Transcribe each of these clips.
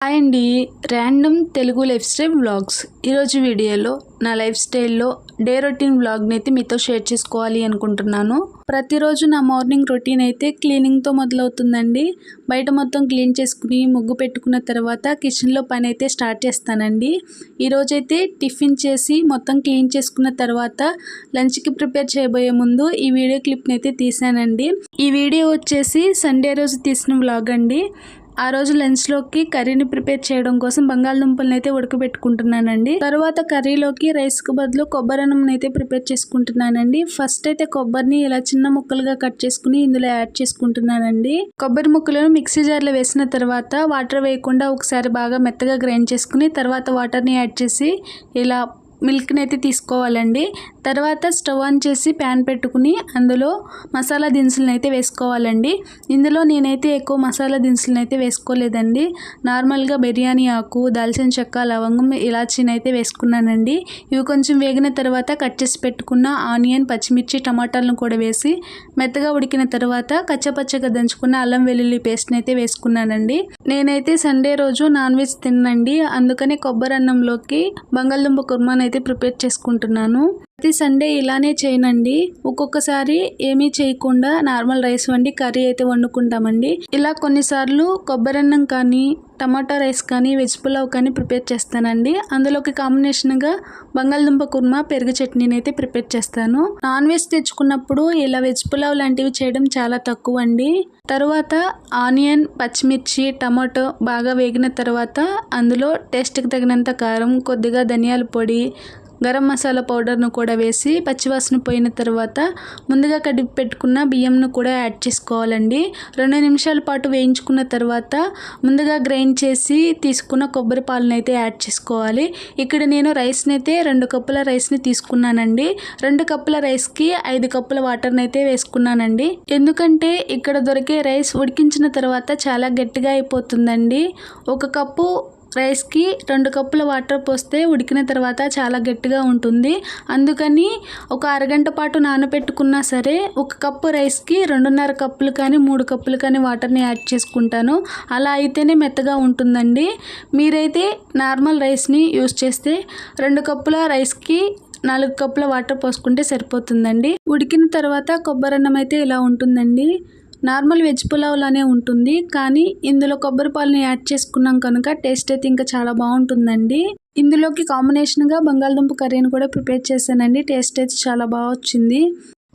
Hi అండి. Random Telugu lifestyle vlogs ఈరోజు వీడియోలో నా లైఫ్ స్టైల్లో డే రొటీన్ వ్లాగ్ని అయితే మీతో షేర్ చేసుకోవాలి అనుకుంటున్నాను. ప్రతిరోజు నా మార్నింగ్ రొటీన్ అయితే క్లీనింగ్తో మొదలవుతుందండి. బయట మొత్తం క్లీన్ చేసుకుని ముగ్గు పెట్టుకున్న తర్వాత కిచెన్లో పని అయితే స్టార్ట్ చేస్తానండి. ఈరోజైతే టిఫిన్ చేసి మొత్తం క్లీన్ చేసుకున్న తర్వాత లంచ్కి ప్రిపేర్ చేయబోయే ముందు ఈ వీడియో క్లిప్ని అయితే తీసానండి ఈ వీడియో వచ్చేసి సండే రోజు తీసిన వ్లాగ్ అండి. ఆ రోజు లంచ్లోకి కర్రీని ప్రిపేర్ చేయడం కోసం బంగాళదుంపలను అయితే ఉడకబెట్టుకుంటున్నానండి. తర్వాత కర్రీలోకి రైస్కి బదులు కొబ్బరన్నం అయితే ప్రిపేర్ చేసుకుంటున్నానండి. ఫస్ట్ అయితే కొబ్బరిని ఇలా చిన్న ముక్కలుగా కట్ చేసుకుని ఇందులో యాడ్ చేసుకుంటున్నానండి. కొబ్బరి ముక్కలను మిక్సీ జార్లో వేసిన తర్వాత వాటర్ వేయకుండా ఒకసారి బాగా మెత్తగా గ్రైండ్ చేసుకుని తర్వాత వాటర్ని యాడ్ చేసి ఇలా మిల్క్ని అయితే తీసుకోవాలండి. తర్వాత స్టవ్ ఆన్ చేసి ప్యాన్ పెట్టుకుని అందులో మసాలా దినుసులను అయితే వేసుకోవాలండి. ఇందులో నేనైతే ఎక్కువ మసాలా దినుసులను అయితే వేసుకోలేదండి. నార్మల్గా బిర్యానీ ఆకు దాల్చిన చెక్క లవంగం ఇలాచీని అయితే వేసుకున్నానండి. ఇవి కొంచెం వేగిన తర్వాత కట్ చేసి పెట్టుకున్న ఆనియన్ పచ్చిమిర్చి టమాటాలను కూడా వేసి మెత్తగా ఉడికిన తర్వాత కచ్చపచ్చగా దంచుకున్న అల్లం వెల్లుల్లి పేస్ట్ని అయితే వేసుకున్నానండి. నేనైతే సండే రోజు నాన్ వెజ్ తిన్నండి. అందుకని కొబ్బరి అన్నంలోకి బంగాళదుంప కుర్మానైతే అయితే ప్రిపేర్ చేసుకుంటున్నాను. ప్రతి సండే ఇలానే చేయనండి. ఒక్కొక్కసారి ఏమీ చేయకుండా నార్మల్ రైస్ వండి కర్రీ అయితే వండుకుంటామండి. ఇలా కొన్నిసార్లు కొబ్బరి అన్నం కానీ టమాటా రైస్ కానీ వెజ్ పులావ్ కానీ ప్రిపేర్ చేస్తానండి. అందులోకి కాంబినేషన్గా బంగాళదుంప కుర్మా పెరుగు చట్నీని అయితే ప్రిపేర్ చేస్తాను. నాన్ వెజ్ తెచ్చుకున్నప్పుడు ఇలా వెజ్ పులావ్ లాంటివి చేయడం చాలా తక్కువ అండి తర్వాత ఆనియన్ పచ్చిమిర్చి టమాటో బాగా వేగిన తర్వాత అందులో టేస్ట్కి తగినంత కారం కొద్దిగా ధనియాల పొడి గరం మసాలా పౌడర్ను కూడా వేసి పచ్చివాసన పోయిన తర్వాత ముందుగా కడిపి పెట్టుకున్న బియ్యంను కూడా యాడ్ చేసుకోవాలండి. రెండు నిమిషాల పాటు వేయించుకున్న తర్వాత ముందుగా గ్రైండ్ చేసి తీసుకున్న కొబ్బరి పాలను అయితే యాడ్ చేసుకోవాలి. ఇక్కడ నేను రైస్ని అయితే రెండు కప్పుల రైస్ని తీసుకున్నానండి. రెండు కప్పుల రైస్కి ఐదు కప్పుల వాటర్ని అయితే వేసుకున్నానండి. ఎందుకంటే ఇక్కడ దొరికే రైస్ ఉడికించిన తర్వాత చాలా గట్టిగా అయిపోతుందండి. ఒక కప్పు రైస్కి రెండు కప్పుల వాటర్ పోస్తే ఉడికిన తర్వాత చాలా గట్టిగా ఉంటుంది. అందుకని ఒక అరగంట పాటు నానబెట్టుకున్నా సరే ఒక కప్పు రైస్కి రెండున్నర కప్పులు కానీ మూడు కప్పులు కానీ వాటర్ని యాడ్ చేసుకుంటాను. అలా అయితేనే మెత్తగా ఉంటుందండి. మీరైతే నార్మల్ రైస్ని యూస్ చేస్తే రెండు కప్పుల రైస్కి నాలుగు కప్పుల వాటర్ పోసుకుంటే సరిపోతుందండి. ఉడికిన తర్వాత కొబ్బరి అన్నం అయితే ఇలా ఉంటుందండి. నార్మల్ వెజ్ పులావ్లానే ఉంటుంది కానీ ఇందులో కొబ్బరి పాలని యాడ్ చేసుకున్నాం కనుక టేస్ట్ అయితే ఇంకా చాలా బాగుంటుందండి. ఇందులోకి కాంబినేషన్గా బంగాళదుంప కర్రీని కూడా ప్రిపేర్ చేశానండి టేస్ట్ అయితే చాలా బాగా వచ్చింది.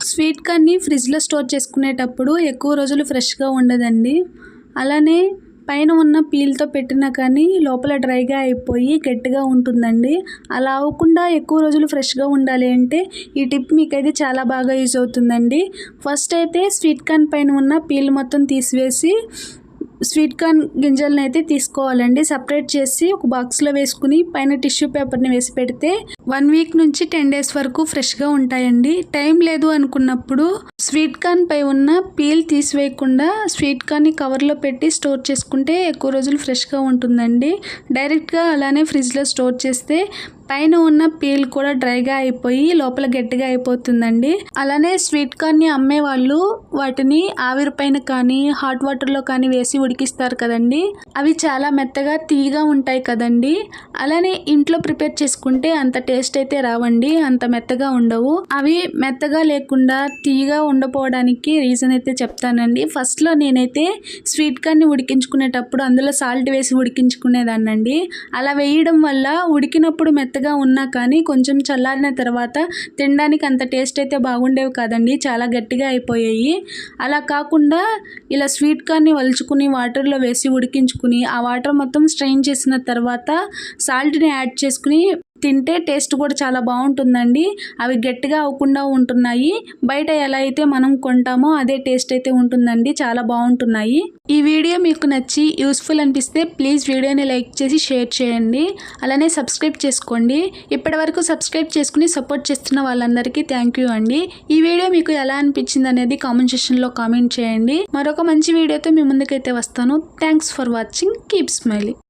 స్వీట్ కార్న్ని ఫ్రిడ్జ్లో స్టోర్ చేసుకునేటప్పుడు ఎక్కువ రోజులు ఫ్రెష్గా ఉండదండి. అలానే పైన ఉన్న పీల్తో పెట్టినా కానీ లోపల డ్రైగా అయిపోయి గట్టిగా ఉంటుందండి. అలా అవ్వకుండా ఎక్కువ రోజులు ఫ్రెష్గా ఉండాలి అంటే ఈ టిప్ మీకైతే చాలా బాగా యూజ్ అవుతుందండి. ఫస్ట్ అయితే స్వీట్ కార్న్ పైన ఉన్న పీల్ మొత్తం తీసివేసి స్వీట్ కార్న్ గింజలను అయితే తీసుకోవాలండి. సపరేట్ చేసి ఒక బాక్స్లో వేసుకుని పైన టిష్యూ పేపర్ని వేసి పెడితే వన్ వీక్ నుంచి టెన్ డేస్ వరకు ఫ్రెష్గా ఉంటాయండి. టైం లేదు అనుకున్నప్పుడు స్వీట్ కార్న్ పై ఉన్న పీల్ తీసివేయకుండా స్వీట్ కార్న్ని కవర్లో పెట్టి స్టోర్ చేసుకుంటే ఎక్కువ రోజులు ఫ్రెష్గా ఉంటుందండి. డైరెక్ట్గా అలానే ఫ్రిడ్జ్లో స్టోర్ చేస్తే పైన ఉన్న పీల్ కూడా డ్రైగా అయిపోయి లోపల గట్టిగా అయిపోతుందండి. అలానే స్వీట్ కార్న్ని అమ్మే వాళ్ళు వాటిని ఆవిరి పైన కానీ హాట్ వాటర్లో కానీ వేసి ఉడికిస్తారు కదండి. అవి చాలా మెత్తగా తీగా ఉంటాయి కదండి. అలానే ఇంట్లో ప్రిపేర్ చేసుకుంటే అంత టేస్ట్ అయితే రావండి. అంత మెత్తగా ఉండవు. అవి మెత్తగా లేకుండా తీగా ఉండపోవడానికి రీజన్ అయితే చెప్తానండి. ఫస్ట్లో నేనైతే స్వీట్ కార్న్ని ఉడికించుకునేటప్పుడు అందులో సాల్ట్ వేసి ఉడికించుకునేదాన్నండి. అలా వేయడం వల్ల ఉడికినప్పుడు మెత్త మెత్తగా ఉన్నా కానీ కొంచెం చల్లారిన తర్వాత తినడానికి అంత టేస్ట్ అయితే బాగుండేవి కాదండి. చాలా గట్టిగా అయిపోయాయి. అలా కాకుండా ఇలా స్వీట్ కార్న్ని వలుచుకుని వాటర్లో వేసి ఉడికించుకుని ఆ వాటర్ మొత్తం స్ట్రెయిన్ చేసిన తర్వాత సాల్ట్ని యాడ్ చేసుకుని తింటే టేస్ట్ కూడా చాలా బాగుంటుందండి. అవి గట్టిగా అవ్వకుండా ఉంటున్నాయి. బయట ఎలా అయితే మనం కొంటామో అదే టేస్ట్ అయితే ఉంటుందండి. చాలా బాగుంటున్నాయి. ఈ వీడియో మీకు నచ్చి యూస్ఫుల్ అనిపిస్తే ప్లీజ్ వీడియోని లైక్ చేసి షేర్ చేయండి. అలానే సబ్స్క్రైబ్ చేసుకోండి. ఇప్పటి వరకు సబ్స్క్రైబ్ చేసుకుని సపోర్ట్ చేస్తున్న వాళ్ళందరికీ థ్యాంక్ యూ అండి. ఈ వీడియో మీకు ఎలా అనిపించింది అనేది కామెంట్ సెక్షన్లో కామెంట్ చేయండి. మరొక మంచి వీడియోతో మీ ముందుకైతే వస్తాను. Thanks for watching. Keep smiling.